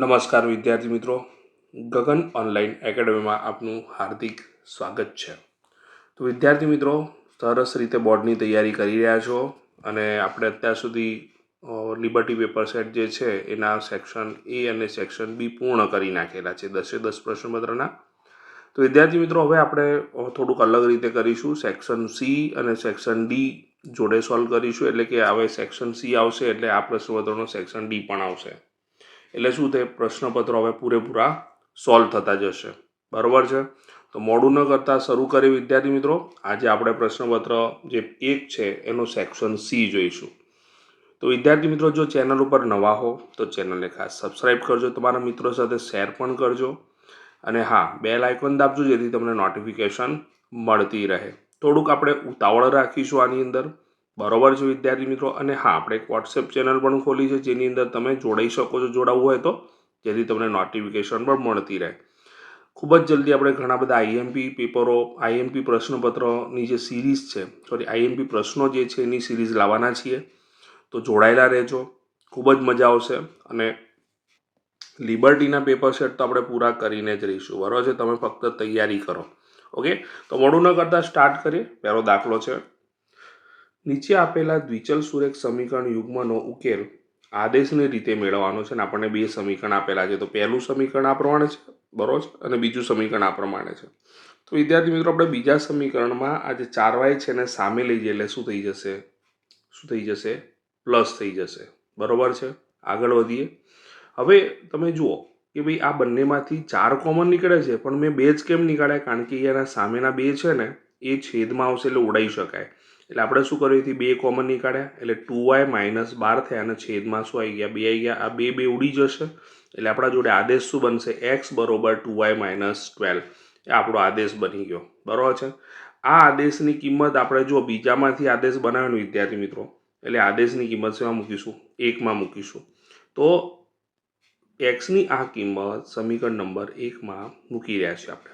નમસ્કાર વિદ્યાર્થી મિત્રો. ગગન ઓનલાઈન એકેડમીમાં આપનું હાર્દિક સ્વાગત છે. તો વિદ્યાર્થી મિત્રો, સરસ રીતે બોર્ડની તૈયારી કરી રહ્યા છો અને આપણે અત્યાર સુધી લિબર્ટી પેપર સેટ જે છે, એના સેક્શન એ અને સેક્શન બી પૂર્ણ કરી નાખેલા છે, દસે દસ પ્રશ્નપત્રના. તો વિદ્યાર્થી મિત્રો, હવે આપણે થોડુંક અલગ રીતે કરીશું. સેક્શન સી અને સેક્શન ડી જોડે સોલ્વ કરીશું. એટલે કે હવે સેક્શન સી આવશે, એટલે આ પ્રશ્નપત્રનો સેક્શન ડી પણ આવશે. એટલે શું તે પ્રશ્નપત્રો હવે પૂરેપૂરા સોલ્વ થતા જશે. બરાબર છે? તો મોડું ન કરતાં શરૂ કરી વિદ્યાર્થી મિત્રો, આજે આપણે પ્રશ્નપત્ર જે એક છે એનું સેક્શન સી જોઈશું. તો વિદ્યાર્થી મિત્રો, જો ચેનલ ઉપર નવા હો, તો ચેનલને ખાસ સબસ્ક્રાઈબ કરજો, તમારા મિત્રો સાથે શેર પણ કરજો. અને હા બેલ આઇકોન દાબજો, જેથી તમને નોટિફિકેશન મળતી રહે. થોડુંક આપણે ઉતાવળ રાખીશું આની અંદર. બરોબર છે વિદ્યાર્થી મિત્રો? અને હા, આપણે એક વોટ્સએપ ચેનલ પણ ખોલી છે, જેની અંદર તમે જોડાઈ શકો છો જોડાવવું હોય તો, જેથી તમને નોટિફિકેશન પણ મળતી રહે. ખૂબ જ જલ્દી આપણે ઘણા બધા આઈએમપી પેપરો આઈએમપી પ્રશ્નપત્રની જે સિરીઝ છે સોરી આઈએમપી પ્રશ્નો જે છે, એની સિરીઝ લાવવાના છીએ. તો જોડાયેલા રહેજો, ખૂબ જ મજા આવશે, અને લિબર્ટીના પેપર સેટ તો આપણે પૂરા કરીને જ રહીશું. બરાબર છે? તમે ફક્ત તૈયારી કરો. ઓકે? તો મોડું ન કરતાં સ્ટાર્ટ કરીએ. પહેલો દાખલો છે. નીચે આપેલા દ્વિચલ સુરેખ સમીકરણ યુગ્મનો ઉકેલ આદેશની રીતે મેળવવાનો છે અને આપણને બે સમીકરણ આપેલા છે. તો પહેલું સમીકરણ આ પ્રમાણે છે, બરોબર? અને બીજું સમીકરણ આ પ્રમાણે છે. તો વિદ્યાર્થી મિત્રો, આપણે બીજા સમીકરણમાં આ જે ચાર વાય છે એને સામે લઈ જઈએ એટલે શું થઈ જશે? શું થઈ જશે? પ્લસ થઈ જશે. બરોબર છે? આગળ વધીએ. હવે તમે જુઓ કે ભાઈ આ બંનેમાંથી ચાર કોમન નીકળે છે, પણ મેં બે જ કેમ નીકળ્યા? કારણ કે એના સામેના બે છે ને, એ છેદમાં આવશે એટલે ઉડાઈ શકાય. એટલે આપણે શું કર્યું? હતી બે કોમન નીકાળ્યા. એટલે ટુ વાય માઇનસ બાર થયા અને છેદમાં શું આવી ગયા? બે આવી ગયા. આ બે બે ઉડી જશે. એટલે આપણા જોડે આદેશ શું બનશે? એક્સ બરોબર ટુ વાય માઇનસ ટ્વેલ્વ એ આપણો આદેશ બની ગયો. બરાબર છે? આ આદેશની કિંમત આપણે જો બીજામાંથી આદેશ બનાવ્યો વિદ્યાર્થી મિત્રો, એટલે આદેશની કિંમત શેમાં મૂકીશું? એકમાં મૂકીશું. તો એક્સની આ કિંમત સમીકરણ નંબર એકમાં મૂકી રહ્યા છીએ આપણે.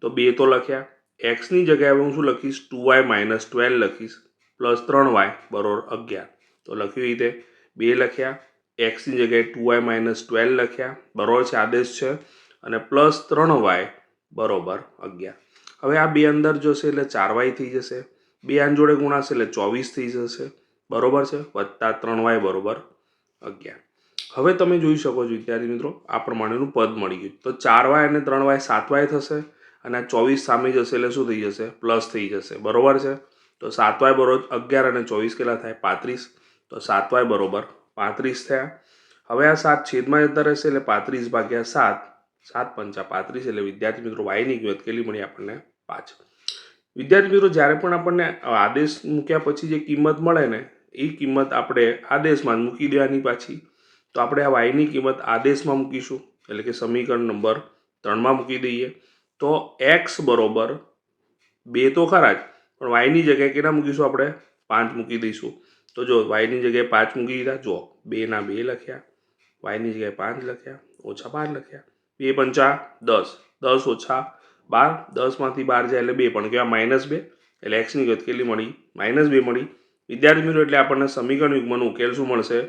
તો બે તો લખ્યા. એક્સની જગ્યાએ હું શું લખીશ? ટુ વાય માઇનસ ટ્વેલ્વ લખીશ. પ્લસ ત્રણ વાય બરોબર, અગિયાર. તો લખ્યું રીતે. બે લખ્યા. એક્સની જગ્યાએ ટુ વાય માઇનસ ટ્વેલ્વ લખ્યા. બરોબર છે, આદેશ છે. અને પ્લસ ત્રણ વાય બરોબર, અગિયાર. હવે આ બે અંદર જશે એટલે ચાર વાય થઈ જશે. બે આન જોડે ગુણાશે એટલે ચોવીસ થઈ જશે. બરોબર છે? વત્તા ત્રણ વાય બરોબર, અગિયાર. હવે તમે જોઈ શકો છો વિદ્યાર્થી મિત્રો, આ પ્રમાણેનું પદ મળી ગયું. તો ચાર વાય અને ત્રણ વાય સાત વાય થશે. અને ચોવીસ સામે જશે એટલે શું થઈ જશે? પ્લસ થઈ જશે. બરોબર છે? તો સાતવાય બરોબર અગિયાર અને ચોવીસ કેટલા થાય? પાંત્રીસ. તો સાતવાય બરોબર પાંત્રીસ થયા. હવે આ સાત છેદમાં જતા રહેશે એટલે પાંત્રીસ ભાગ્યા સાત. સાત પંચા પાંત્રીસ એટલે વિદ્યાર્થી મિત્રો વાયની કિંમત કેટલી મળી આપણને? પાંચ. વિદ્યાર્થી મિત્રો, જ્યારે પણ આપણને આદેશ મૂક્યા પછી જે કિંમત મળે ને, એ કિંમત આપણે આદેશમાં મૂકી દેવાની પાછી. તો આપણે આ વાયની કિંમત આદેશમાં મૂકીશું. એટલે કે સમીકરણ નંબર ત્રણમાં મૂકી દઈએ. તો એક્સ બરોબર બે તો ખરા જ. પણ વાયની જગ્યાએ કેટલા મૂકીશું આપણે? પાંચ મૂકી દઈશું. તો જો વાયની જગ્યાએ પાંચ મૂકી દીધા, જો બેના બે લખ્યા. વાયની જગ્યાએ પાંચ લખ્યા, ઓછા બાર લખ્યા. બે પંચા દસ. દસ ઓછા બાર, દસમાંથી બાર જાય એટલે બે પણ કેવા માઇનસ બે. એટલે એક્સની ગત કેટલી મળી? માઇનસ બે મળી. વિદ્યાર્થી મિત્રો, એટલે આપણને સમીકરણ યુગ્મનો ઉકેલ શું મળશે?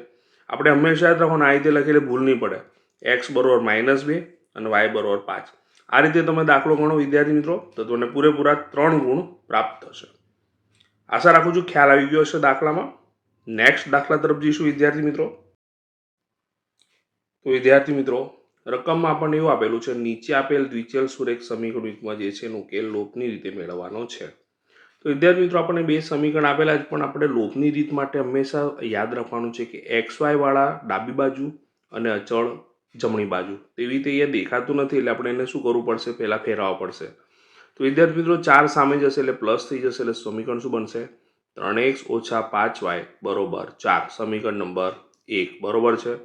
આપણે હંમેશા યાદ રાખવાનું આ રીતે લખેલી ભૂલ નહીં પડે. એક્સ બરોબર માઇનસ બે અને વાય બરોબર પાંચ. આ રીતે તમે દાખલો ગણો, વિદ્યાર્થી મિત્રો, તો તમને પૂરેપૂરા ત્રણ ગુણ પ્રાપ્ત થશે. આશા રાખું છું ખ્યાલ આવી ગયો હશે દાખલામાં. નેક્સ્ટ દાખલા તરફ જઈશું, વિદ્યાર્થી મિત્રો. તો વિદ્યાર્થી મિત્રો, રકમમાં આપણને એવું આપેલું છે, નીચે આપેલ દ્વિચલ સુરેખ સમીકરણ યુગમાં જે છે એનો ઉકેલ લોપની રીતે મેળવવાનો છે. તો વિદ્યાર્થી મિત્રો, આપણને બે સમીકરણ આપેલા છે, પણ આપણે લોપની રીત માટે હંમેશા યાદ રાખવાનું છે કે એક્સ વાયવાળા ડાબી બાજુ અને અચળ જમણી બાજુ. તેવી રીતે એ દેખાતું નથી એટલે આપણે એને શું કરવું પડશે? પહેલાં ફેરવવા પડશે. તો વિદ્યાર્થી મિત્રો, ચાર સામે જશે એટલે પ્લસ થઈ જશે એટલે સમીકરણ શું બનશે? ત્રણ એક્સ ઓછા પાંચ વાય બરોબર ચાર. સમીકરણ નંબર એક. બરોબર છે?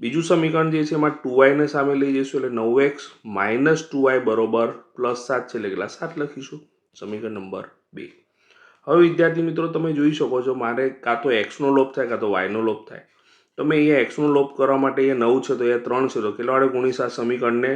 બીજું સમીકરણ જે છે એમાં ટુ વાયને સામે લઈ જઈશું એટલે નવ એક્સ માઇનસ ટુ વાય બરોબર પ્લસ સાત છે એટલે કેટલા? સાત લખીશું. સમીકરણ નંબર બે. હવે વિદ્યાર્થી મિત્રો, તમે જોઈ શકો છો, મારે કાં તો એક્સનો લોપ થાય, કાં તો વાયનો લોપ થાય. તો મેં અહીંયા એક્સનો લોપ કરવા માટે અહીંયા નવ છે તો અહીંયા ત્રણ છે તો કેટલા વડે ગુણીશ આ સમીકરણને?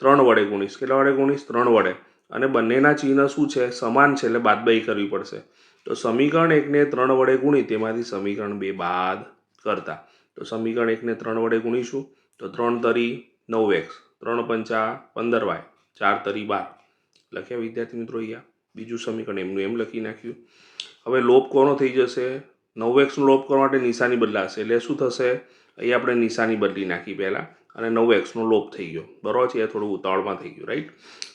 ત્રણ વડે ગુણીશ. કેટલા વડે ગુણીશ? ત્રણ વડે. અને બંનેના ચિહ્ન શું છે? સમાન છે એટલે બાદબાઈ કરવી પડશે. તો સમીકરણ એકને ત્રણ વડે ગુણી તેમાંથી સમીકરણ બે બાદ કરતા. તો સમીકરણ એકને ત્રણ વડે ગુણીશું તો ત્રણ તરી નવ એક્સ ત્રણ પંચા પંદર વાય ચાર તરી બાર. લખ્યા વિદ્યાર્થી મિત્રો અહીંયા. બીજું સમીકરણ એમનું એમ લખી નાખ્યું. હવે લોપ કોનો થઈ જશે? નવ એક્સનો લોપ કરવા માટે નિશાની બદલાશે. એટલે શું થશે? અહીંયા આપણે નિશાની બદલી નાખી પહેલાં અને નવ એક્સનો લોપ થઈ ગયો. બરાબર છે? એ થોડું ઉતાવળમાં થઈ ગયું રાઈટ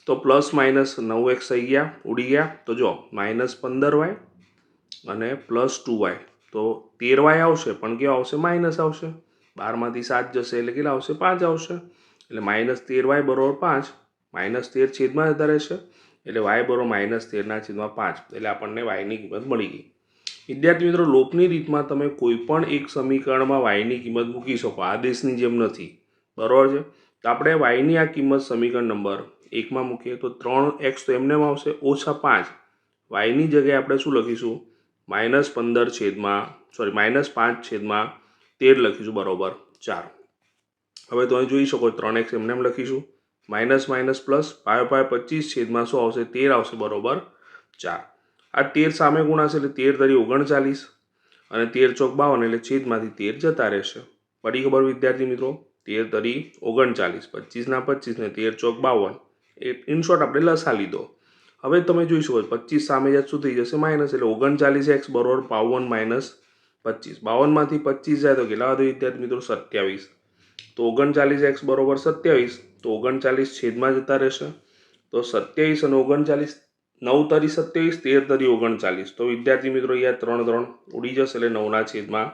તો પ્લસ માઇનસ નવ એક્સ થઈ ગયા, ઉડી ગયા. તો જો માઇનસ પંદર વાય અને પ્લસ ટુ વાય તો તેર વાય આવશે. પણ કેવા આવશે? માઇનસ આવશે. બારમાંથી સાત જશે. એટલે કેટલા આવશે? પાંચ આવશે. એટલે માઇનસ તેર વાય બરોબર પાંચ. માઇનસ તેર છેદમાં જતા રહેશે. એટલે વાય બરોબર માઇનસ તેરના છેદમાં પાંચ. એટલે આપણને વાયની કિંમત મળી ગઈ. વિદ્યાર્થી મિત્રો, લોકની રીતમાં તમે કોઈ પણ એક સમીકરણમાં વાયની કિંમત મૂકી શકો. આદેશની જેમ નથી. બરાબર છે? તો આપણે વાયની આ કિંમત સમીકરણ નંબર એકમાં મૂકીએ. તો ત્રણ એક્સ તો એમને આવશે. ઓછા પાંચ. વાયની જગ્યાએ આપણે શું લખીશું? માઇનસ પંદર છેદમાં, સોરી, માઇનસ પાંચ છેદમાં તેર લખીશું. બરોબર. ચાર હવે તમે જોઈ શકો ત્રણ એક્સ એમને એમ લખીશું. માઇનસ માઇનસ પ્લસ, પાયો પાયો પચીસ છેદમાં શું આવશે? તેર આવશે. બરોબર. ચાર આ તેર સામે ગુણાશે એટલે તેર તરી ઓગણચાલીસ અને તેર ચોક બાવન એટલે છેદમાંથી તેર જતા રહેશે. પડી ખબર વિદ્યાર્થી મિત્રો? તેર તરી ઓગણચાલીસ, પચીસના પચીસ ને તેર ચોક બાવન. એ ઇન શોર્ટ આપણે લસા લીધો. હવે તમે જોઈ શકો પચીસ સામે જ શું થઈ જશે માઇનસ એટલે ઓગણચાલીસ એક્સ બરોબર બાવન માઇનસ પચીસ. બાવનમાંથી પચીસ જાય તો કેટલા વધુ વિદ્યાર્થી મિત્રો? સત્યાવીસ. તો ઓગણચાલીસ એક્સ બરોબર સત્યાવીસ, તો ઓગણચાલીસ છેદમાં જતા રહેશે. તો સત્યાવીસ અને ઓગણચાલીસ નવ તરી સત્યાવીસ, તેર તરી ઓગણચાલીસ. તો વિદ્યાર્થી મિત્રો, અહીંયા ત્રણ ત્રણ ઉડી જશે એટલે નવના છેદમાં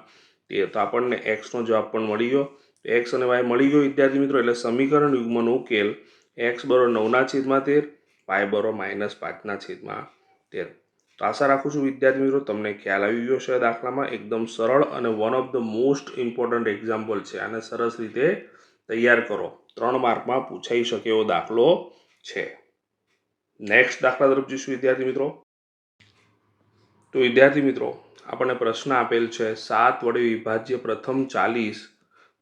તેર. તો આપણને એક્સનો જવાબ પણ મળી ગયો. એક્સ અને વાય મળી ગયો વિદ્યાર્થી મિત્રો, એટલે સમીકરણ યુગ્મનો ઉકેલ એક્સ બરો નવના છેદમાં તેર વાય બરો માઇનસ પાંચના છેદમાં તેર. તો આશા રાખું છું વિદ્યાર્થી મિત્રો, તમને ખ્યાલ આવી ગયો છે દાખલામાં. એકદમ સરળ અને one of the most important example છે. આને સરસ રીતે તૈયાર કરો. ત્રણ માર્કમાં પૂછાઈ શકે એવો દાખલો છે. નેક્સ્ટ દાખલા તરફ જઈશું, વિદ્યાર્થી મિત્રો. તો વિદ્યાર્થી મિત્રો, આપણને પ્રશ્ન આપેલ છે, સાત વડે વિભાજ્ય પ્રથમ ચાલીસ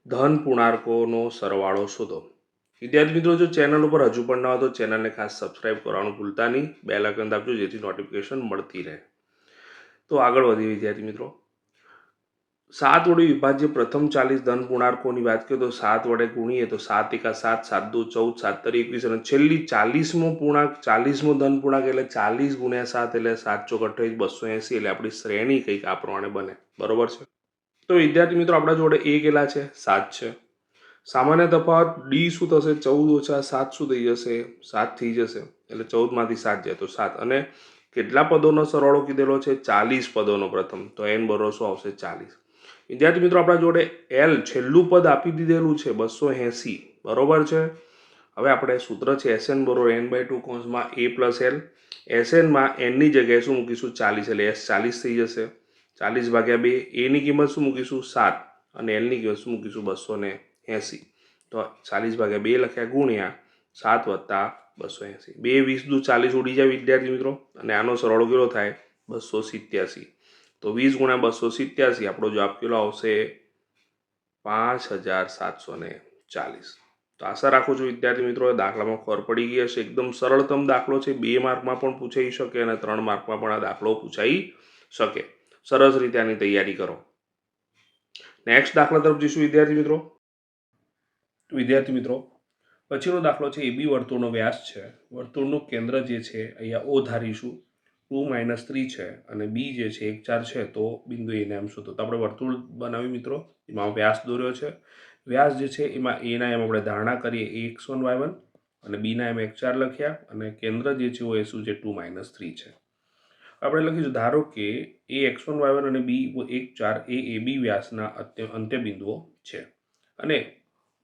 ધન પૂર્ણાંકોનો સરવાળો શોધો. વિદ્યાર્થી મિત્રો, જો ચેનલ ઉપર હજુ પણ ન હોય તો ચેનલને ખાસ સબસ્ક્રાઇબ કરવાનું ભૂલતા નહીં. બેલ આઇકન આપજો જેથી નોટિફિકેશન મળતી રહે. તો આગળ વધીએ વિદ્યાર્થી મિત્રો. સાત વડે વિભાજ્ય પ્રથમ ચાલીસ ધન ગુણાર્કોની વાત કરીએ તો સાત વડે ગુણીએ તો સાત એકા સાત સાત દો ચૌદ, સાત તરી એકવીસ અને છેલ્લી ચાલીસમો પૂર્ણાંક, ચાલીસમો ધન પૂર્ણાંક એટલે ચાલીસ ગુણ્યા સાત એટલે સાત ચોક અઠ્યાવીસ, બસો એંસી એટલે આપણી શ્રેણી કંઈક આ પ્રમાણે બને. બરોબર છે? તો વિદ્યાર્થી મિત્રો, આપણા જોડે એ કેલા છે? સાત છે. સામાન્ય તફાવત ડી શું થશે? ચૌદ ઓછા સાત શું થઈ જશે? સાત થઈ જશે. એટલે ચૌદમાંથી સાત જાય તો સાત. અને કેટલા પદોનો સરવાળો કીધેલો છે? ચાલીસ પદોનો પ્રથમ. તો એન શું આવશે ચાલીસ. વિદ્યાર્થી મિત્રો, આપણા જોડે એલ છેલ્લું પદ આપી દીધેલું છે બસો એંસી. બરોબર છે? હવે આપણે સૂત્ર છે એસએન બરોબર એન બાય ટુ કોન્સમાં એ પ્લસ એલ એસએનમાં એનની જગ્યાએ શું મૂકીશું? ચાલીસ. એટલે એસ ચાલીસ થઈ જશે. ચાલીસ ભાગ્યા બે એની કિંમત શું મૂકીશું? સાત. અને એલની કિંમત શું મૂકીશું? બસો ને એંસી. તો ચાલીસ ભાગ્યા બે લખ્યા ગુણ્યા સાત વત્તા બસો એંસી. બે વીસ દુ ચાલીસ ઉડી જાય વિદ્યાર્થી મિત્રો. અને આનો સરવાળો કેટલો થાય? બસો સિત્યાસી. તો વીસ ગુણ્યા બસો સિત્યાસી, આપણો જવાબ કેટલો આવશે? પાંચ હજાર સાતસો ચાલીસ. તો આશા રાખું છું વિદ્યાર્થી મિત્રો દાખલામાં ખબર પડી ગઈ હશે. એકદમ સરળતમ દાખલો છે. બે માર્કમાં પણ પૂછાઈ શકે અને ત્રણ માર્કમાં પણ આ દાખલો પૂછાઈ શકે. સરસ રીતે આની તૈયારી કરો. નેક્સ્ટ દાખલા તરફ જઈશું વિદ્યાર્થી મિત્રો. વિદ્યાર્થી મિત્રો, પછીનો દાખલો છે. એ બી વર્તુળનો વ્યાસ છે. વર્તુળનું કેન્દ્ર જે છે, અહીંયા ઓ ધારીશું. ટુ માઇનસ થ્રી છે અને બી જે છે એક ચાર છે, તો બિંદુ એને એમ શોધો. તો આપણે વર્તુળ બનાવ્યું મિત્રો. એમાં વ્યાસ દોર્યો છે. વ્યાસ જે છે, એમાં એના એમ આપણે ધારણા કરીએ A X one Y one અને બીના એમ એક ચાર લખ્યા અને કેન્દ્ર જે છે, એ શું છે, ટુ માઇનસ થ્રી છે. આપણે લખીશું, ધારો કે A X one Y one અને બી એક ચાર એ એ બી વ્યાસના અત્ય અંત્ય બિંદુઓ છે. અને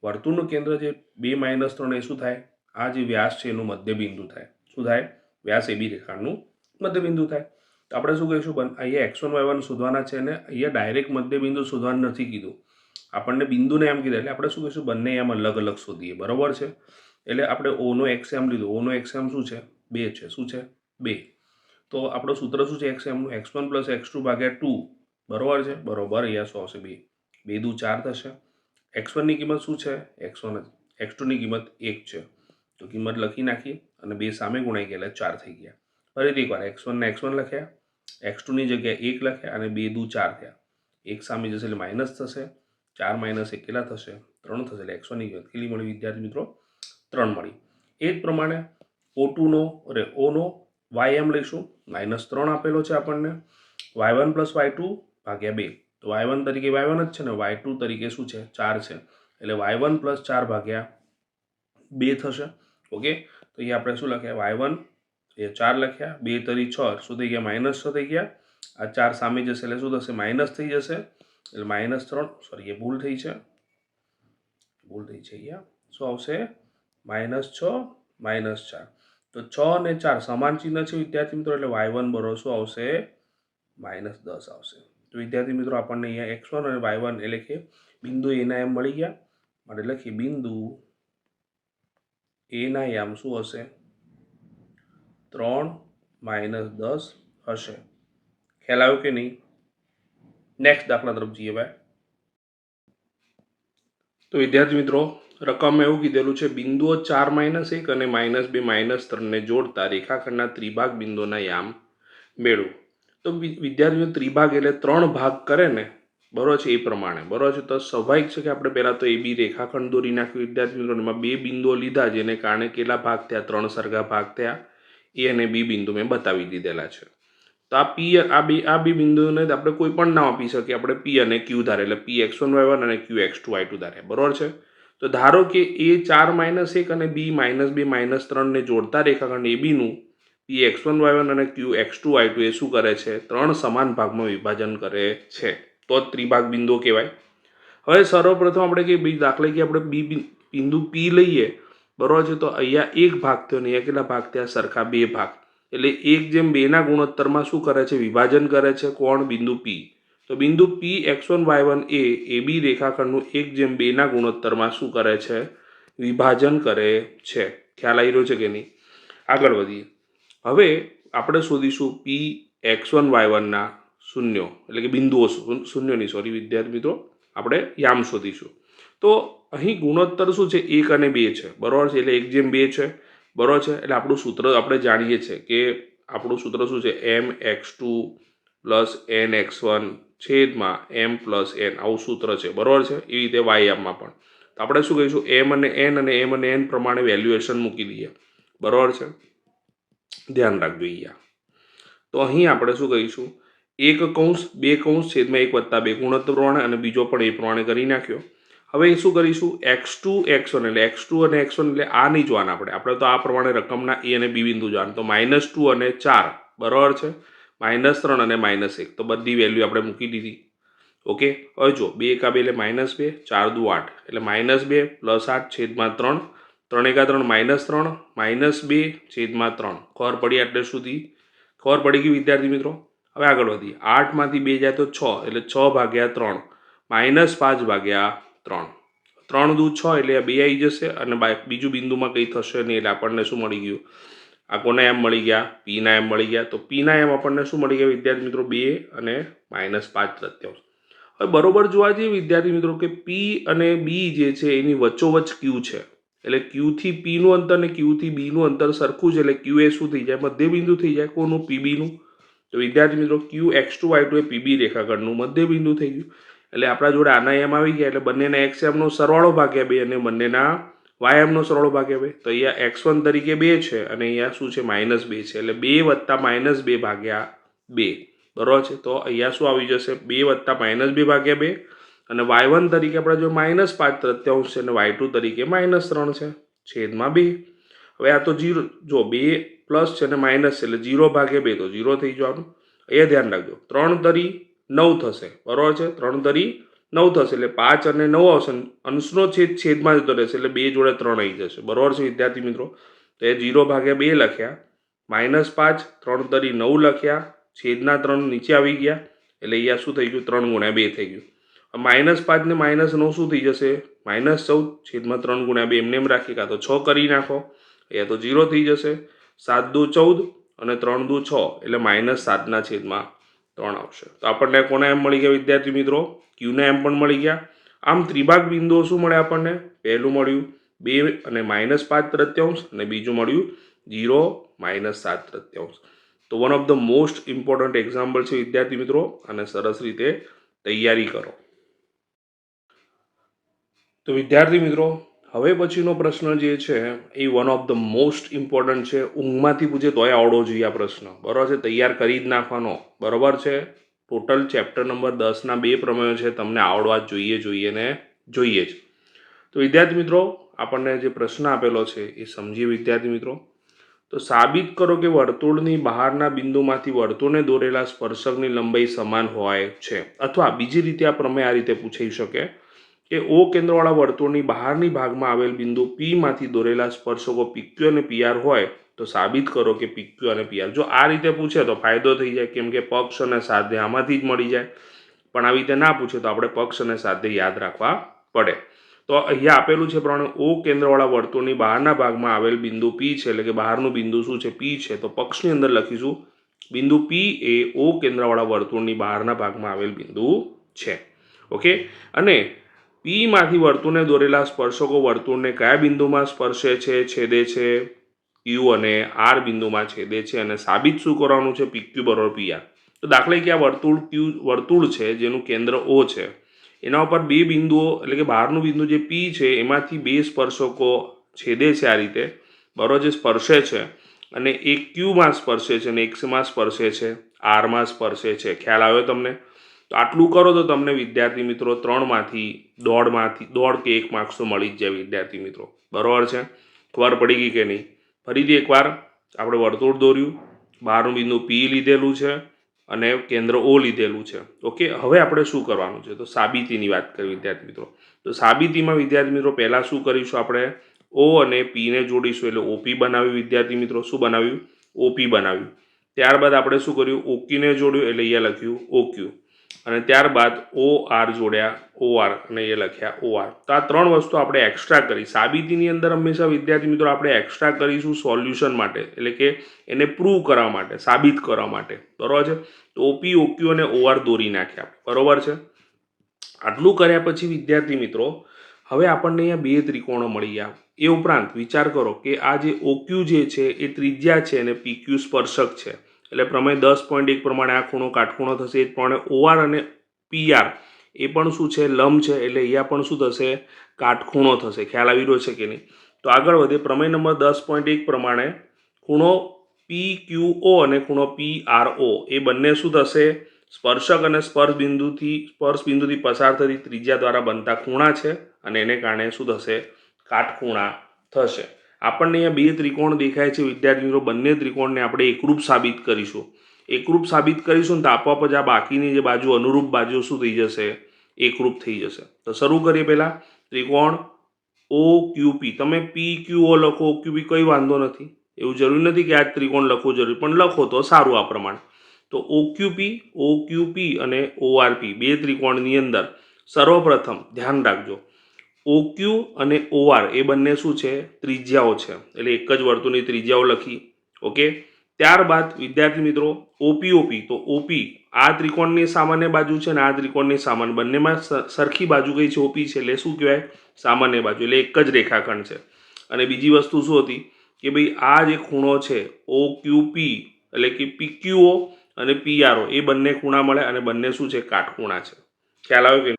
વર્તુળનું કેન્દ્ર જે બે માઇનસ ત્રણ એ શું થાય? આ જે વ્યાસ છે, એનું મધ્યબિંદુ થાય. શું થાય? વ્યાસ એ બી રેખાનું મધ્યબિંદુ થાય. તો આપણે શું કહીશું બન અહીંયા એક્સ વન વાય વન શોધવાના છે અને અહીંયા ડાયરેક્ટ મધ્યબિંદુ શોધવાનું નથી કીધું. આપણને બિંદુને એમ કીધું. એટલે આપણે શું કહીશું? બંને એમ અલગ અલગ શોધીએ. બરોબર છે? એટલે આપણે ઓનો એક્સએમ લીધું. ઓનો એક્સએમ શું છે? બે છે. શું છે? બે. તો આપણો સૂત્ર શું છે? એક્સએમનું X one plus X two ભાગ્યા ટુ બરોબર છે? બરોબર. અહીંયા શું આવશે? બે. બે દુ ચાર થશે. એક્સ વનની કિંમત શું છે? એક્સ વન એક્સ ટુની કિંમત એક છે. તો કિંમત લખી નાખી અને બે સામે ગુણાઈ ગયા. એટલે ચાર થઈ ગયા. ફરીથી એકવાર એક્સ વનને એક્સ વન લખ્યા. એક્સ ટુની જગ્યાએ એક લખ્યા અને બે દુ ચાર થયા. એક સામે જશે એટલે માઇનસ થશે. ચાર માઇનસ એક કેટલા થશે? ત્રણ થશે એટલે એક્સ વનની કેટલી મળી વિદ્યાર્થી મિત્રો? ત્રણ મળી. એ જ પ્રમાણે ઓ ટુનો અરે ઓનો વાય એમ લઈશું. માઇનસ ત્રણ આપેલો છે આપણને. Y one plus Y two ભાગ્યા બે. તો વાય વન તરીકે વાય વન જ છે ને વાય ટુ તરીકે શું છે? ચાર છે. એટલે વાય વન પ્લસ ચાર ભાગ્યા બે થશે. ઓકે? તો અહીંયા આપણે શું લખ્યા? વાય વન એ ચાર લખ્યા, બે તરી છ શું થઈ ગયા માઇનસ છ થઈ ગયા. આ ચાર સામે જશે એટલે શું થશે? માઇનસ થઈ જશે. એટલે માઇનસ ત્રણ સોરી એ ભૂલ થઈ છે. ભૂલ થઈ છે અહીંયા. શું આવશે? માઇનસ છ માઇનસ ચાર. તો છ અને ચાર સમાન ચિહ્ન છે વિદ્યાર્થી મિત્રો, એટલે વાય વન બરોબર શું આવશે? માઇનસ દસ આવશે. તો વિદ્યાર્થી મિત્રો, આપણને અહીંયા એક્સ વન અને વાય વન એટલે કે બિંદુ એના એમ મળી ગયા. માટે લખીએ બિંદુ એના યામ શું હશે? ત્રણ માઇનસ દસ હશે. ખ્યાલ આવ્યો કે નહીં? નેક્સ્ટ દાખલા તરફ જઈએ ભાઈ. તો વિદ્યાર્થી મિત્રો, રકમ એવું કીધેલું છે, બિંદુઓ ચાર માઇનસ એક અને માઇનસ બે માઇનસ ત્રણને જોડતા રેખાખંડના ત્રિભાગ બિંદુના યામ મેળવો. તો વિદ્યાર્થીઓ, ત્રિભાગ એટલે ત્રણ ભાગ કરે ને, બરોબર છે, એ પ્રમાણે. બરોબર છે, તો સ્વાભાવિક છે કે આપણે પહેલાં તો એ બી રેખાખંડ દોરી નાખ્યું. વિદ્યાર્થી મિત્રો, એમાં બે બિંદુઓ લીધા, જેને કારણે કેટલા ભાગ થયા? ત્રણ સરખા ભાગ થયા. એ અને બી બિંદુ મેં બતાવી દીધેલા છે. તો આ પી આ બી આ બી બિંદુને આપણે કોઈ પણ નામ આપી શકીએ. આપણે પી અને ક્યુ ધારે, એટલે P X one Y one અને Q X two Y two ધારે. બરોબર છે? તો ધારો કે એ ચાર માઇનસ એક અને બી માઇનસ બે માઇનસ ત્રણને જોડતા રેખાખંડ A બીનું P X one Y one અને Q X two Y two એ શું કરે છે? ત્રણ સમાન ભાગમાં વિભાજન કરે છે. તો જ ત્રિભાગ બિંદુઓ કહેવાય. હવે સર્વપ્રથમ આપણે કે બી દાખલા કે આપણે બી બિંદુ પી લઈએ બરોબર છે? તો અહીંયા એક ભાગ થયો ને અહીંયા કેટલા ભાગ થયા? સરખા બે ભાગ. એટલે એક જેમ બેના ગુણોત્તરમાં શું કરે છે? વિભાજન કરે છે કોણ? બિંદુ પી તો બિંદુ P X one Y one A A B રેખાખંડનું એક જેમ બેના ગુણોત્તરમાં શું કરે છે? વિભાજન કરે છે. ખ્યાલ આવી રહ્યો છે કે નહીં? આગળ વધીએ. હવે આપણે શોધીશું પી એક્સ વન વાય વનના શૂન્યો. એટલે કે બિંદુઓ શૂન્યોની સોરી વિદ્યાર્થી મિત્રો, આપણે યામ શોધીશું. તો અહીં ગુણોત્તર શું છે? એક અને બે છે. બરાબર છે? એટલે એક જેમ બે છે. બરાબર છે? એટલે આપણું સૂત્ર આપણે જાણીએ છીએ કે આપણું સૂત્ર શું છે? M X two plus N X one છેદમાં એમ પ્લસ એન આવું સૂત્ર છે. બરાબર છે? એવી રીતે વાયામમાં પણ. તો આપણે શું કહીશું? એમ અને એન અને એમ અને એન પ્રમાણે વેલ્યુએશન મૂકી દઈએ. બરોબર છે? ધ્યાન રાખજો અહીંયા. તો અહીં આપણે શું કહીશું? એક કૌંસ, બે કૌંસ છેદમાં એક વત્તા બે. ગુણોત્તર પ્રમાણે અને બીજો પણ એ પ્રમાણે કરી નાખ્યો. હવે શું કરીશું? એક્સ ટુ એક્સ વન એટલે એક્સ ટુ અને એક્સ વન એટલે આ નહીં જોવાના આપણે. આપણે તો આ પ્રમાણે રકમના એ અને બી બિંદુ જોવાનું. તો માઇનસ ટુ અને ચાર. બરાબર છે? માઇનસ ત્રણ અને માઇનસ એક. તો બધી વેલ્યુ આપણે મૂકી દીધી. ઓકે? હવે જો, બે એકા બે એટલે માઇનસ બે, ચાર દુ આઠ. એટલે માઇનસ બે પ્લસ આઠ છેદમાં ત્રણ. ત્રણ એકા ત્રણ માઇનસ ત્રણ માઇનસ બે છેદમાં ત્રણ. ખબર પડી એટલે સુધી? ખબર પડી ગઈ વિદ્યાર્થી મિત્રો? હવે આગળ વધી આઠમાંથી બે જાય તો છ. એટલે છ ભાગ્યા ત્રણ. માઇનસ પાંચ ભાગ્યા ત્રણ. ત્રણ દૂ છ એટલે આ બે આવી જશે અને બીજું બિંદુમાં કંઈ થશે નહીં એટલે આપણને શું મળી ગયું? આ કોના એમ મળી ગયા? પીના એમ મળી ગયા. તો પીના એમ આપણને શું મળી ગયા વિદ્યાર્થી મિત્રો? બે અને માઇનસ પાંચ તૃત્યાંશ હવે બરોબર જોવા જઈએ વિદ્યાર્થી મિત્રો કે પી અને બી જે છે એની વચ્ચોવચ્ચ ક્યુ છે. એટલે ક્યુથી પીનું અંતર ને ક્યુથી બીનું અંતર સરખું છે એટલે ક્યુ એ શું થઈ જાય? મધ્યબિંદુ થઈ જાય. કોનું? પીબીનું તો વિદ્યાર્થી મિત્રો Q X two Y two એ પીબી રેખાખંડનું મધ્ય બિંદુ થઈ ગયું. એટલે આપણા જોડે આના એમ આવી ગયા એટલે બંનેના એક્સ એમનો સરવાળો ભાગ્યા બે અને બંનેના વાય એમનો સરવાળો ભાગ્યા બે. તો અહીંયા એક્સ વન તરીકે બે છે અને અહીંયા શું છે? માઇનસ બે છે. એટલે બે વત્તા માઇનસ બે ભાગ્યા બે. બરાબર છે? તો અહીંયા શું આવી જશે? બે વત્તા માઇનસ બે ભાગ્યા બે. અને વાય વન તરીકે આપણે જો માઇનસ પાંચ તૃત્યાંશ છે અને વાય ટુ તરીકે માઇનસ ત્રણ છે. છેદમાં બે. હવે આ તો જીરો જો બે પ્લસ છે અને માઇનસ છે એટલે જીરો ભાગે બે, તો જીરો થઈ જવાનું. એ ધ્યાન રાખજો. ત્રણ તરી નવ થશે. બરોબર છે? ત્રણ તરી નવ થશે એટલે પાંચ અને નવ આવશે. અંશનો છેદ છેદમાં જતો રહેશે એટલે બે જોડે ત્રણ આવી જશે. બરોબર છે વિદ્યાર્થી મિત્રો? તો એ જીરો ભાગ્યા બે લખ્યા. માઇનસ પાંચ, ત્રણ તરી નવ લખ્યા. છેદના ત્રણ નીચે આવી ગયા. એટલે અહીંયા શું થઈ ગયું? ત્રણ ગુણ્યા બે થઈ ગયું. માઇનસ પાંચ ને માઇનસ નવ શું થઈ જશે? માઇનસ ચૌદ, છેદમાં ત્રણ ગુણ્યા બે. એમને એમ રાખી કાં તો છ કરી નાખો. અહીંયા તો જીરો થઈ જશે. સાત દુ ચૌદ અને ત્રણ દુ છ. એટલે માઇનસ સાતના છેદમાં ત્રણ આવશે. તો આપણને કોના એમ મળી ગયા વિદ્યાર્થી મિત્રો? ક્યુના એમ પણ મળી ગયા. આમ ત્રિભાગ બિંદુઓ શું મળે આપણને? પહેલું મળ્યું બે અને માઇનસ પાંચ પ્રત્યાંશ અને બીજું મળ્યું જીરો માઇનસ સાત પ્રત્યાંશ તો one of the most important example છે વિદ્યાર્થી મિત્રો, અને સરસ રીતે તૈયારી કરો. તો વિદ્યાર્થી મિત્રો હવે પછીનો પ્રશ્ન જે છે, એ one of the most important છે. ઊંઘમાંથી પૂછે તોય આવડવો જોઈએ આ પ્રશ્ન. બરાબર છે? તૈયાર કરી જ નાખવાનો. બરાબર છે? ટોટલ ચેપ્ટર નંબર દસના બે પ્રમેયો છે, તમને આવડવા જોઈએ જોઈએ ને જોઈએ જ. તો વિદ્યાર્થી મિત્રો, આપણને જે પ્રશ્ન આપેલો છે, એ સમજીએ વિદ્યાર્થી મિત્રો. તો સાબિત કરો કે વર્તુળની બહારના બિંદુમાંથી વર્તુળને દોરેલા સ્પર્શકની લંબાઈ સમાન હોય છે. અથવા બીજી રીતે આ પ્રમેય આ રીતે પૂછાઈ શકે. કે ઓ કેન્દ્રવાળા વર્તુળની બહારની ભાગમાં આવેલ બિંદુ પી માંથી દોરેલા સ્પર્શકો પીક્યુ અને પીઆર હોય, તો સાબિત કરો કે પીક્યુ અને પીઆર જો આ રીતે પૂછે તો ફાયદો થઈ જાય, કેમ કે પક્ષ અને સાધ્ય આમાંથી જ મળી જાય. પણ આવી રીતે ના પૂછે તો આપણે પક્ષ અને સાધ્ય યાદ રાખવા પડે. તો અહીંયા આપેલું છે પ્રમાણે ઓ કેન્દ્રવાળા વર્તુળની બહારના ભાગમાં આવેલ બિંદુ પી છે, એટલે કે બહારનું બિંદુ શું છે? પી છે. તો પક્ષની અંદર લખીશું, બિંદુ પી એ ઓ કેન્દ્રવાળા વર્તુળની બહારના ભાગમાં આવેલ બિંદુ છે. ઓકે? અને પી માંથી વર્તુળને દોરેલા સ્પર્શકો વર્તુળને કયા બિંદુમાં સ્પર્શે છે, છેદે છે? યુ અને આર બિંદુમાં છેદે છે અને સાબિત શું કરવાનું છે? પીક્યુ બરોબર પીઆર તો દાખલા કે આ વર્તુળ ક્યુ વર્તુળ છે, જેનું કેન્દ્ર ઓ છે. એના ઉપર બે બિંદુઓ, એટલે કે બહારનું બિંદુ જે પી છે, એમાંથી બે સ્પર્શકો છેદે છે આ રીતે. બરોબર, જે સ્પર્શે છે. અને એક ક્યુમાં સ્પર્શે છે અને એક્સમાં સ્પર્શે છે. આરમાં સ્પર્શે છે. ખ્યાલ આવ્યો તમને? આટલું કરો તો તમને વિદ્યાર્થી મિત્રો ત્રણમાંથી દોઢમાંથી, દોઢ કે એક માર્ક્સ તો મળી જ જાય વિદ્યાર્થી મિત્રો. બરાબર છે? ખબર પડી ગઈ કે નહીં? ફરીથી એકવાર આપણે વર્તુળ દોર્યું બહારનું બિંદુ પી લીધેલું છે અને કેન્દ્ર ઓ લીધેલું છે. ઓકે, હવે આપણે શું કરવાનું છે? તો સાબિતીની વાત કરી વિદ્યાર્થી મિત્રો. તો સાબિતીમાં વિદ્યાર્થી મિત્રો પહેલાં શું કરીશું આપણે? ઓ અને પીને જોડીશું, એટલે ઓપી બનાવ્યું વિદ્યાર્થી મિત્રો. શું બનાવ્યું? ઓપી બનાવ્યું. ત્યારબાદ આપણે શું કર્યું? ઓક્યુને જોડ્યું, એટલે અહીંયા લખ્યું ઓક્યુ અને ત્યારબાદ ઓ આર જોડ્યા ઓ આર અને એ લખ્યા ઓ આર તો આ ત્રણ વસ્તુ આપણે એક્સ્ટ્રા કરી. સાબિતીની અંદર હંમેશા વિદ્યાર્થી મિત્રો આપણે એક્સ્ટ્રા કરીશું સોલ્યુશન માટે, એટલે કે એને પ્રૂવ કરવા માટે, સાબિત કરવા માટે. બરાબર છે? તો ઓપી ઓક્યુ અને ઓ આર દોરી નાખ્યા બરાબર છે? આટલું કર્યા પછી વિદ્યાર્થી મિત્રો, હવે આપણને અહીંયા બે ત્રિકોણો મળી ગયા. એ ઉપરાંત વિચાર કરો કે આ જે ઓક્યુ જે છે, એ ત્રિજ્યા છે અને પીક્યુ સ્પર્શક છે. એટલે પ્રમેય દસ પોઈન્ટ એક પ્રમાણે આ ખૂણો કાટખૂણો થશે. એ જ પ્રમાણે ઓઆર અને પીઆર એ પણ શું છે? લંબ છે. એટલે અહીંયા પણ શું થશે? કાટખૂણો થશે. ખ્યાલ આવી રહ્યો છે કે નહીં? તો આગળ વધે પ્રમેય નંબર દસ પોઈન્ટ એક પ્રમાણે ખૂણો પી ક્યુ ઓ અને ખૂણો પી આર ઓ. એ બંને શું થશે? સ્પર્શક અને સ્પર્શ બિંદુથી સ્પર્શ બિંદુથી પસાર થતી ત્રિજ્યા દ્વારા બનતા ખૂણા છે અને એને કારણે શું થશે? કાટખૂણા થશે. આપણને અહીંયા બે ત્રિકોણ દેખાય છે વિદ્યાર્થી મિત્રો બંને ત્રિકોણને આપણે એકરૂપ સાબિત કરીશું. એકરૂપ સાબિત કરીશું ને તો આપોઆપ જ આ બાકીની જે બાજુ અનુરૂપ બાજુ શું થઈ જશે? એકરૂપ થઈ જશે. તો શરૂ કરીએ પહેલાં. ત્રિકોણ ઓ ક્યુપી તમે પી ક્યુ ઓ લખો. ક્યુપી કંઈ વાંધો નથી. એવું જરૂરી નથી કે આ ત્રિકોણ લખવું જરૂરી, પણ લખો તો સારું આ પ્રમાણે. તો ઓક્યુપી ઓક્યુપી અને ઓઆરપી બે ત્રિકોણની અંદર. સર્વપ્રથમ ધ્યાન રાખજો. ઓક્યુ અને ઓઆર એ બંને શું છે? ત્રિજ્યાઓ છે. એટલે એક જ વર્તુળની ત્રિજ્યાઓ લખી. ઓકે? ત્યારબાદ, વિદ્યાર્થી મિત્રો ઓપી ઓપી તો ઓપી આ ત્રિકોણની સામાન્ય બાજુ છે અને આ ત્રિકોણની સામાન્ય, બંનેમાં સરખી બાજુ કઈ છે? ઓપી છે. એટલે શું કહેવાય? સામાન્ય બાજુ. એટલે એક જ રેખાખંડ છે. અને બીજી વસ્તુ શું હતી? કે ભાઈ આ જે ખૂણો છે ઓ ક્યુ પી એટલે કે પીક્યુઓ અને પીઆરઓ એ બંને ખૂણા મળે અને બંને શું છે? કાટખૂણા છે. ખ્યાલ આવ્યો કે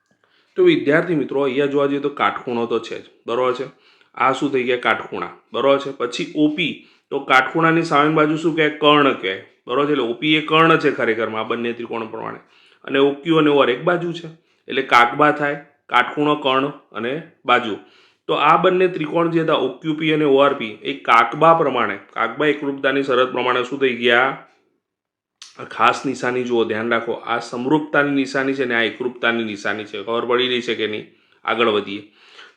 તો વિદ્યાર્થી મિત્રો, અહીંયા જોવા જઈએ તો કાટખૂણો તો છે જ. બરાબર છે? આ શું થઈ ગયા? કાટખૂણા. બરોબર છે? પછી ઓપી તો કાટખૂણાની સામેની બાજુ શું કહે કર્ણ કહે બરોબર છે? એટલે ઓપી એ કર્ણ છે ખરેખરમાં, આ બંને ત્રિકોણ પ્રમાણે. અને ઓક્યુ અને ઓર એક બાજુ છે. એટલે કાકબા થાય, કાટખૂણો, કર્ણ અને બાજુ. તો આ બંને ત્રિકોણ જે હતા ઓક્યુપી અને ઓઆરપી એ કાકબા પ્રમાણે કાકબા એકરૂપતાની શરત પ્રમાણે શું થઈ ગયા? ખાસ નિશાની જુઓ, ધ્યાન રાખો, આ સમરૂપતાની નિશાની છે ને આ એકરૂપતાની નિશાની છે. ખબર પડી રહી છે કે નહીં? આગળ વધીએ.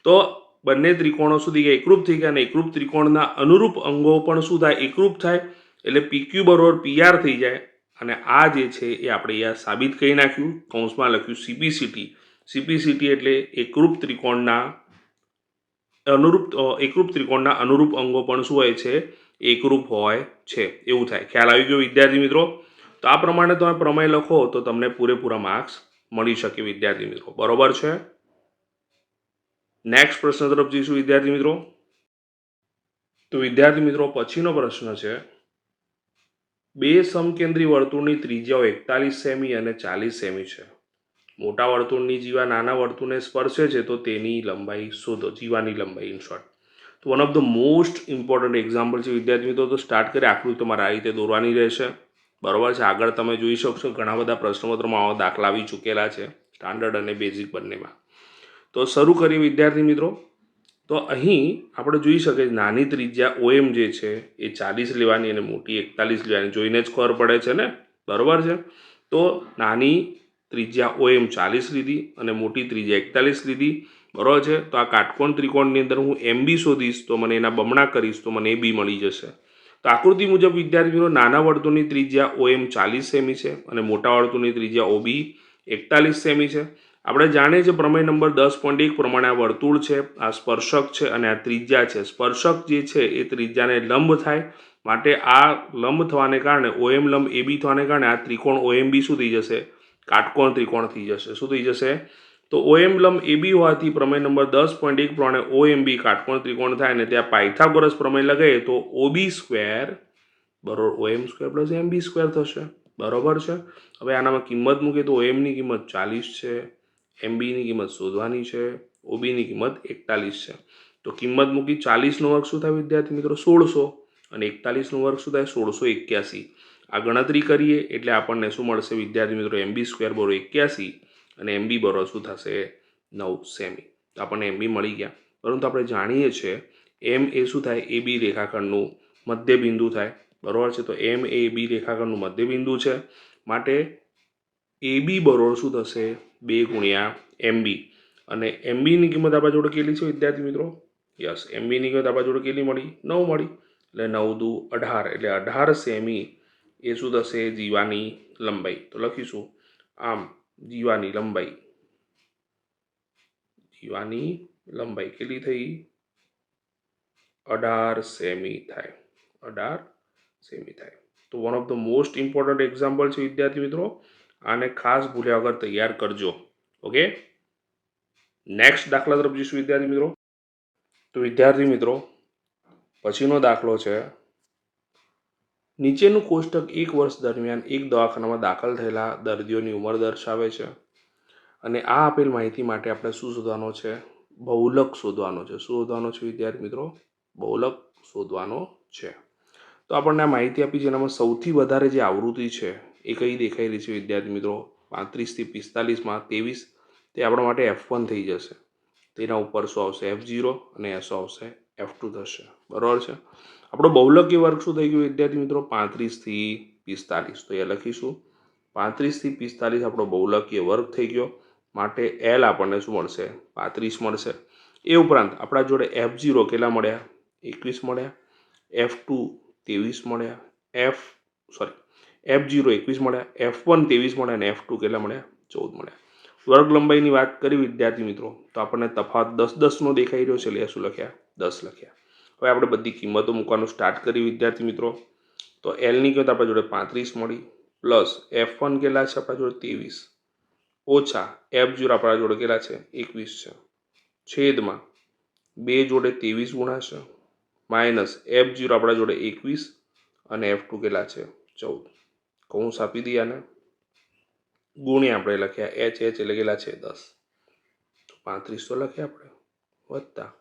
તો બંને ત્રિકોણો સુધી ગયા, એકરૂપ થઈ ગયા અને એકરૂપ ત્રિકોણના અનુરૂપ અંગો પણ શું થાય? એકરૂપ થાય, એટલે પીક્યુ બરોબર પીઆર થઈ જાય. અને આ જે છે એ આપણે અહીંયા સાબિત કરી નાખ્યું, કૌંસમાં લખ્યું સીપીસીટી સીપીસીટી એટલે એકરૂપ ત્રિકોણના અનુરૂપ એકરૂપ ત્રિકોણના અનુરૂપ અંગો પણ શું હોય છે? એકરૂપ હોય છે. એવું થાય. ખ્યાલ આવી ગયો વિદ્યાર્થી મિત્રો? તો આ પ્રમાણે તમે પ્રમેય લખો તો તમને પૂરેપૂરા માર્ક્સ મળી શકે વિદ્યાર્થી મિત્રો. બરોબર છે? નેક્સ્ટ પ્રશ્ન તરફ જઈશું વિદ્યાર્થી મિત્રો. તો વિદ્યાર્થી મિત્રો, પછીનો પ્રશ્ન છે. બે સમકેન્દ્રી વર્તુળની ત્રિજ્યાઓ એકતાલીસ સેમી અને ચાલીસ સેમી છે. મોટા વર્તુળની જીવા નાના વર્તુળને સ્પર્શે છે તો તેની લંબાઈ શોધો, જીવાની લંબાઈ ઇન શોર્ટ તો one of the most important example છે વિદ્યાર્થી મિત્રો, તો સ્ટાર્ટ કરી આકૃતિ તમારે આ રીતે દોરવાની રહેશે. બરોબર છે. આગળ તમે જોઈ શકશો ઘણા બધા પ્રશ્નપત્રોમાં આવા દાખલા આવી ચૂકેલા છે સ્ટાન્ડર્ડ અને બેઝિક બંનેમાં. તો શરૂ કરીએ વિદ્યાર્થી મિત્રો. તો અહીં આપણે જોઈ શકીએ નાની ત્રિજ્યા ઓએમ જે છે એ ચાલીસ લેવાની અને મોટી એકતાલીસ લેવાની. જોઈને જ ખબર પડે છે ને? બરાબર છે? તો નાની ત્રિજ્યા ઓએમ ચાલીસ લીધી અને મોટી ત્રિજ્યા એકતાલીસ લીધી. બરાબર છે? તો આ કાટકોણ ત્રિકોણની અંદર હું એમ બી શોધીશ તો મને એના બમણા કરીશ તો મને એ બી મળી જશે. તો આકૃતિ મુજબ વિદ્યાર્થીઓ નાના વર્તુળની ત્રિજ્યા ઓએમ ચાલીસ સેમી છે અને મોટા વર્તુળની ત્રિજ્યા ઓબી એકતાલીસ સેમી છે. આપણે જાણીએ છીએ પ્રમેય નંબર દસ પોઈન્ટ એક પ્રમાણે આ વર્તુળ છે, આ સ્પર્શક છે અને આ ત્રિજ્યા છે. સ્પર્શક જે છે એ ત્રિજ્યાને લંબ થાય. માટે આ લંબ થવાને કારણે, ઓએમ લંબ એ બી થવાને કારણે આ ત્રિકોણ ઓએમ બી શું થઈ જશે? કાટકોણ ત્રિકોણ થઈ જશે. શું થઈ જશે? તો ઓએમ લંબ એ બી હોવાથી પ્રમેય નંબર દસ પોઈન્ટ એક પ્રમાણે ઓએમબી કાટકોણ ત્રિકોણ થાય ને ત્યાં પાયથાગોરસ પ્રમેય લગાવીએ તો ઓબી સ્ક્વેર બરોબર OM square plus MB square થશે. બરોબર છે? હવે આનામાં કિંમત મૂકીએ તો ઓએમની કિંમત ચાલીસ છે એમબીની કિંમત શોધવાની છે ઓબીની કિંમત એકતાલીસ છે. તો કિંમત મૂકી ચાલીસનો વર્ગ શું થાય વિદ્યાર્થી મિત્રો? સોળસો અને એકતાલીસનો વર્ગ શું થાય? સોળસો એક્યાસી. આ ગણતરી કરીએ એટલે આપણને શું મળશે વિદ્યાર્થી મિત્રો? એમબી સ્ક્વેર બરો એક્યાસી. અને એમબી બરો શું થશે? નવ સેમી તો આપણને એમબી મળી ગયા. પરંતુ આપણે જાણીએ છીએ એમ એ શું થાય? એ બી રેખાખંડનું મધ્યબિંદુ થાય. બરોબર છે? તો એમ એ બી રેખાખંડનું મધ્યબિંદુ છે. માટે એ બી બરોબર શું થશે? બે ગુણ્યા એમબી અને એમબીની કિંમત આપણા જોડે કેટલી છે વિદ્યાર્થી મિત્રો? યસ એમબીની કિંમત આપણા જોડે કેટલી મળી? નવ મળી. એટલે નવ દુ અઢાર. એટલે અઢાર સેમી એ શું થશે? જીવાની લંબાઈ. તો લખીશું. આમ જીવાની લંબાઈ. જીવાની લંબાઈ કેટલી થઈ? અઢાર સેમી થાય. અઢાર સેમી થાય. તો one of the most important example છે વિદ્યાર્થી મિત્રો. આને ખાસ ભૂલ્યા વગર તૈયાર કરજો. ઓકે નેક્સ્ટ દાખલા તરફ જઈશું વિદ્યાર્થી મિત્રો. તો વિદ્યાર્થી મિત્રો, પછીનો દાખલો છે નીચેનું કોષ્ટક એક વર્ષ દરમિયાન એક દવાખાનામાં દાખલ થયેલા દર્દીઓની ઉંમર દર્શાવે છે. અને આ આપેલ માહિતી માટે આપણે શું શોધવાનો છે? બહુલક શોધવાનો છે. શું શોધવાનો છે વિદ્યાર્થી મિત્રો? બહુલક શોધવાનો છે. તો આપણને આ માહિતી આપી છે એનામાં સૌથી વધારે જે આવૃત્તિ છે એ કઈ દેખાઈ રહી છે વિદ્યાર્થી મિત્રો? પાંત્રીસથી પિસ્તાલીસમાં ત્રેવીસ. તે આપણા માટે એફ વન થઈ જશે. તેના ઉપર શું આવશે? એફ ઝીરો અને એસો આવશે. એફ ટુ થશે. બરાબર છે? આપણો બહુલકી વર્ગ શું થઈ ગયો વિદ્યાર્થી મિત્રો? પાંત્રીસથી પિસ્તાલીસ. તો એ લખીશું. પાંત્રીસથી પિસ્તાલીસ આપણો બહુલકીય વર્ગ થઈ ગયો. માટે એલ આપણને શું મળશે? પાંત્રીસ મળશે. એ ઉપરાંત આપણા જોડે એફ ઝીરો કેટલા મળ્યા? એકવીસ મળ્યા. એફ ટુ ત્રેવીસ મળ્યા. એફ સોરી એફ ઝીરો એકવીસ મળ્યા. એફ વન ત્રેવીસ મળ્યા અને એફ ટુ કેટલા મળ્યા? ચૌદ મળ્યા. વર્ગ લંબાઈની વાત કરી વિદ્યાર્થી મિત્રો. તો આપણને તફાવત દસ દસનો દેખાઈ રહ્યો છે. એટલે શું લખ્યા? દસ લખ્યા. હવે આપણે બધી કિંમતો મૂકવાનું સ્ટાર્ટ કરી, વિદ્યાર્થી મિત્રો. તો એલની કિંમત આપણા જોડે પાંત્રીસ મળી પ્લસ એફ વન કેટલા છે આપણા જોડે? ત્રેવીસ. ઓછા એફ ઝીરો આપણા જોડે કેટલા છે? એકવીસ છે. છેદમાં બે જોડે ત્રેવીસ ગુણાશે માઇનસ એફ ઝીરો આપણા જોડે એકવીસ અને એફ ટુ કેટલા છે? ચૌદ. કૌંસ આપી દઈએ આને. ગુણ્યા આપણે લખ્યા એચ એચ એટલે કેટલા છે? દસ. પાંત્રીસ તો લખ્યા આપણે. વત્તા.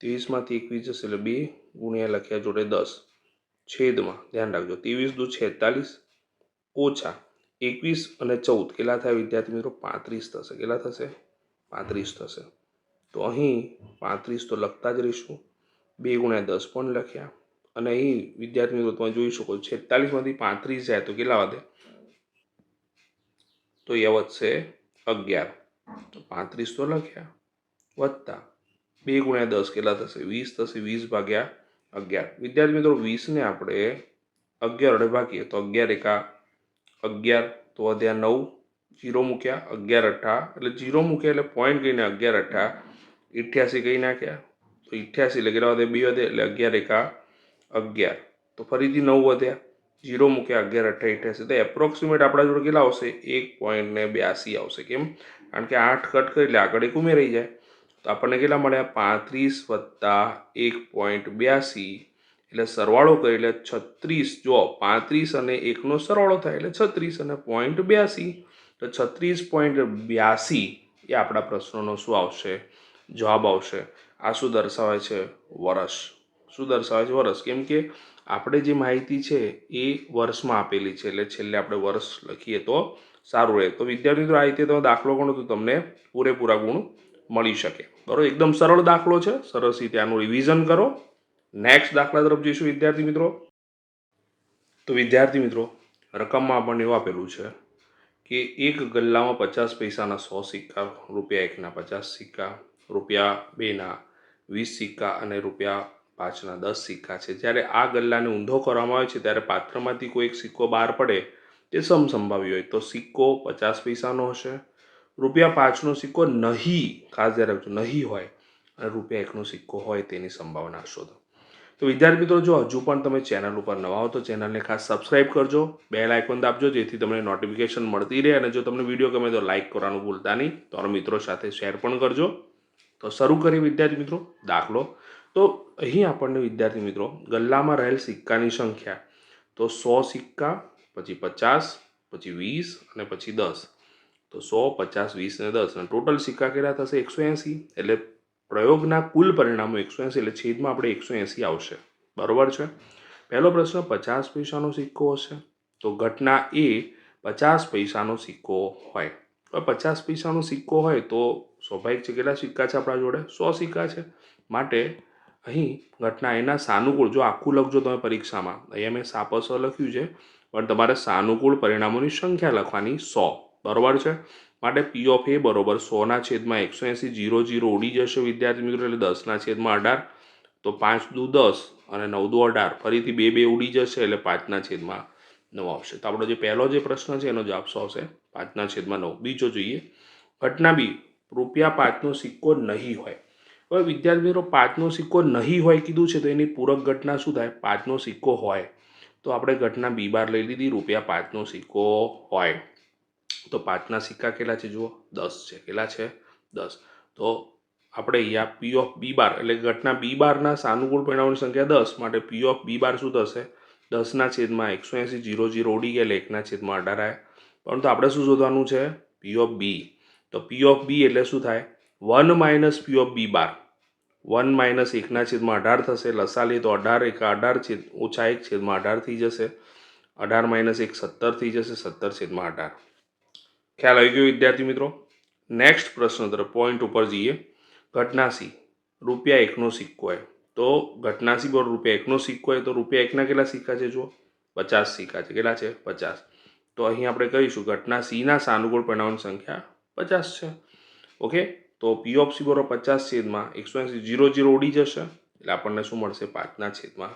ત્રેવીસમાંથી એકવીસ જશે એટલે બે ગુણ્યા લખ્યા જોડે દસ. છેદમાં, ધ્યાન રાખજો, ત્રેવીસ દુ છેતાલીસ ઓછા એકવીસ અને ચૌદ. કેટલા થાય વિદ્યાર્થી મિત્રો? પાંત્રીસ થશે. કેટલા થશે? પાંત્રીસ થશે. તો અહીં પાંત્રીસ તો લખતા જ રહીશું. બે ગુણ્યા દસ પણ લખ્યા. અને અહીં વિદ્યાર્થી મિત્રો તમે જોઈ શકો છેતાલીસમાંથી પાંત્રીસ જાય તો કેટલા વધે? તો એ વધશે અગિયાર. તો પાંત્રીસ તો લખ્યા. વત્તા. બે ગુણ્યા દસ કેટલા થશે? વીસ થશે. વીસ ભાગ્યા અગિયાર. વિદ્યાર્થી મિત્રો, વીસને આપણે અગિયાર અડે ભાગીએ. તો અગિયાર એકા અગિયાર. તો વધ્યા નવ. જીરો મૂક્યા અગિયાર અઠ્ઠા એટલે જીરો મૂક્યા એટલે પોઈન્ટ ગઈને અગિયાર અઠ્ઠા ઇઠ્યાસી કહી નાખ્યા. તો ઇઠ્યાસી એટલે કેટલા વધે? બે વધે. એટલે અગિયાર એકા અગિયાર. તો ફરીથી નવ વધ્યા. જીરો મૂક્યા અગિયાર અઠ્ઠા અઠ્યાસી તો એપ્રોક્સિમેટ આપણા જોડે કેટલા આવશે? એક પોઈન્ટ ને બ્યાસી આવશે. કેમ? કારણ કે આઠ કટ કરી એટલે આગળ એક ઉમેરાઈ જાય. તો આપણને કેટલા મળ્યા? પાંત્રીસ વત્તા એક પોઈન્ટ બ્યાસી. એટલે સરવાળો કરી એટલે છત્રીસ. જો પાંત્રીસ અને એકનો સરવાળો થાય એટલે છત્રીસ અને પોઈન્ટ બ્યાસી. તો છત્રીસ પોઈન્ટ બ્યાસી એ આપણા પ્રશ્નોનો શું આવશે? જવાબ આવશે. આ શું દર્શાવે છે? વર્ષ શું દર્શાવે છે? વર્ષ કેમ કે આપણે જે માહિતી છે એ વર્ષમાં આપેલી છે. એટલે છેલ્લે આપણે વર્ષ લખીએ તો સારું રહે. તો વિદ્યાર્થી મિત્રો, આ રીતે તમે દાખલો ગણો તો તમને પૂરેપૂરા ગુણ મળી શકે. બરાબર, એકદમ સરળ દાખલો છે. સરસ રીતે આનું રિવિઝન કરો. નેક્સ્ટ દાખલા તરફ જઈશું વિદ્યાર્થી મિત્રો. તો વિદ્યાર્થી મિત્રો, રકમમાં આપણને એવું આપેલું છે કે એક ગલ્લામાં પચાસ પૈસાના સો સિક્કા, રૂપિયા એકના પચાસ સિક્કા, રૂપિયા બેના વીસ સિક્કા અને રૂપિયા પાંચના દસ સિક્કા છે. જ્યારે આ ગલ્લાને ઊંધો કરવામાં આવે છે, ત્યારે પાત્રમાંથી કોઈ એક સિક્કો બહાર પડે, તે સમસંભાવી હોય. તો સિક્કો પચાસ પૈસાનો હશે રૂપિયા પાંચનો સિક્કો નહીં, ખાસ ધ્યાન રાખજો, નહીં હોય અને રૂપિયા એકનો સિક્કો હોય તેની સંભાવના શોધો. તો વિદ્યાર્થી મિત્રો, જો હજુ પણ તમે ચેનલ ઉપર નવા હો તો ચેનલને ખાસ સબસ્ક્રાઇબ કરજો, બેલ આઇકોન દાબજો, જેથી તમને નોટિફિકેશન મળતી રહે અને જો તમને વીડિયો ગમે તો લાઇક કરવાનું ભૂલતા નહીં તમારા મિત્રો સાથે શેર પણ કરજો. તો શરૂ કરીએ વિદ્યાર્થી મિત્રો, દાખલો. તો અહીં આપણને વિદ્યાર્થી મિત્રો, ગલ્લામાં રહેલ સિક્કાની સંખ્યા, તો સો સિક્કા, પછી પચાસ, પછી વીસ અને પછી દસ. તો સો પચાસ, વીસ અને દસ. અને ટોટલ સિક્કા કેટલા થશે એકસો એંસી. એટલે પ્રયોગના કુલ પરિણામો એકસો એંસી, એટલે છેદમાં આપણે એકસો એંસી આવશે. બરોબર છે? પહેલો પ્રશ્ન, પચાસ પૈસાનો સિક્કો હશે? તો ઘટના એ, પચાસ પૈસાનો સિક્કો હોય. પચાસ પૈસાનો સિક્કો હોય તો સ્વાભાવિક છે કેટલા સિક્કા છે આપણા જોડે? સો સિક્કા છે. માટે અહીં ઘટના એના સાનુકૂળ, જો આખું લખજો તમે પરીક્ષામાં. અહીંયા મેં સાપસ લખ્યું છે, પણ તમારે સાનુકૂળ પરિણામોની સંખ્યા લખવાની સો. બરોબર છે? માટે પી ઓફ એ બરોબર સોના છેદમાં એકસો એંસી, જીરો જીરો ઉડી જશે વિદ્યાર્થી મિત્રો, એટલે દસના છેદમાં અઢાર. તો પાંચ દુ દસ અને નવ દુ અઢાર. ફરીથી બે બે ઉડી જશે એટલે પાંચના છેદમાં નવ આવશે. તો આપણો જે પહેલો જે પ્રશ્ન છે, એનો જવાબ શું આવશે? પાંચના છેદમાં નવ. બીજો જોઈએ. ઘટના બી, રૂપિયા પાંચનો સિક્કો નહીં હોય. હવે વિદ્યાર્થી મિત્રો, પાંચનો સિક્કો નહીં હોય કીધું છે, તો એની પૂરક ઘટના શું થાય? પાંચનો સિક્કો હોય. તો આપણે ઘટના બી બાર લઈ લીધી, રૂપિયા પાંચનો સિક્કો હોય. તો પાંચના સિક્કા કેટલા છે જુઓ? દસ છે. કેટલા છે? દસ. તો આપણે અહીંયા પી ઓફ બી બાર, એટલે ઘટના બી બારના સાનુકૂળ પરિણામોની સંખ્યા દસ, માટે પી ઓફ બી બાર શું થશે? દસના છેદમાં એકસો એંસી, જીરો જીરો ઉડી ગયા એટલે એકના છેદમાં અઢાર આવે પરંતુ આપણે શું શોધવાનું છે? પી ઓફ બી તો પી ઓફ બી એટલે શું થાય? One minus P of B bar. One minus એકના છેદમાં અઢાર થશે. લસા લઈએ તો અઢાર, એક અઢાર છેદ, ઓછા એક છેદમાં અઢાર થઈ જશે. અઢાર માઇનસ એક સત્તર થઈ જશે. સત્તર છેદમાં અઢાર. ખ્યાલ આવી ગયો વિદ્યાર્થી મિત્રો? નેક્સ્ટ પ્રશ્ન તરફ પોઈન્ટ ઉપર જઈએ. ઘટનાસી. રૂપિયા એકનો સિક્કો હોય તો ઘટનાસી પર રૂપિયા એકનો સિક્કો હોય તો રૂપિયા એકના કેટલા સિક્કા છે જુઓ? પચાસ સિક્કા છે. કેટલા છે? પચાસ. તો અહીં આપણે કહીશું ઘટના સીના સાનુકૂળ પરિણામની સંખ્યા પચાસ છે. ઓકે? તો પી ઓફ સી બરોબર પચાસ છેદમાં એકસો એંસી જીરો જીરો ઉડી જશે. એટલે આપણને શું મળશે? પાંચના છેદમાં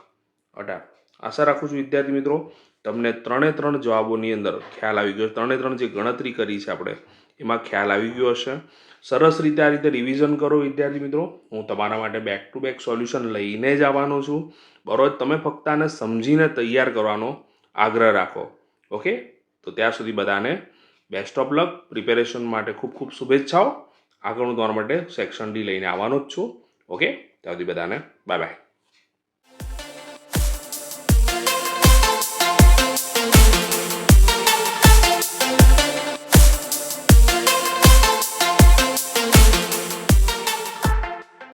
અઢાર. આશા રાખું છું વિદ્યાર્થી મિત્રો તમને ત્રણે ત્રણ જવાબોની અંદર ખ્યાલ આવી ગયો. ત્રણે ત્રણ જે ગણતરી કરી છે આપણે, એમાં ખ્યાલ આવી ગયો હશે. સરસ રીતે આ રીતે રિવિઝન કરો વિદ્યાર્થી મિત્રો. હું તમારા માટે બેક ટુ બેક સોલ્યુશન લઈને જ આવવાનો છું. બરોબર તમે ફક્ત આને સમજીને તૈયાર કરવાનો આગ્રહ રાખો. ઓકે? તો ત્યાં સુધી બધાને બેસ્ટ ઓફ લક પ્રિપેરેશન માટે ખૂબ ખૂબ શુભેચ્છાઓ. આગળ હું તમારા માટે સેક્શન ડી લઈને આવવાનો જ છું. ઓકે? ત્યાં સુધી બધાને બાય બાય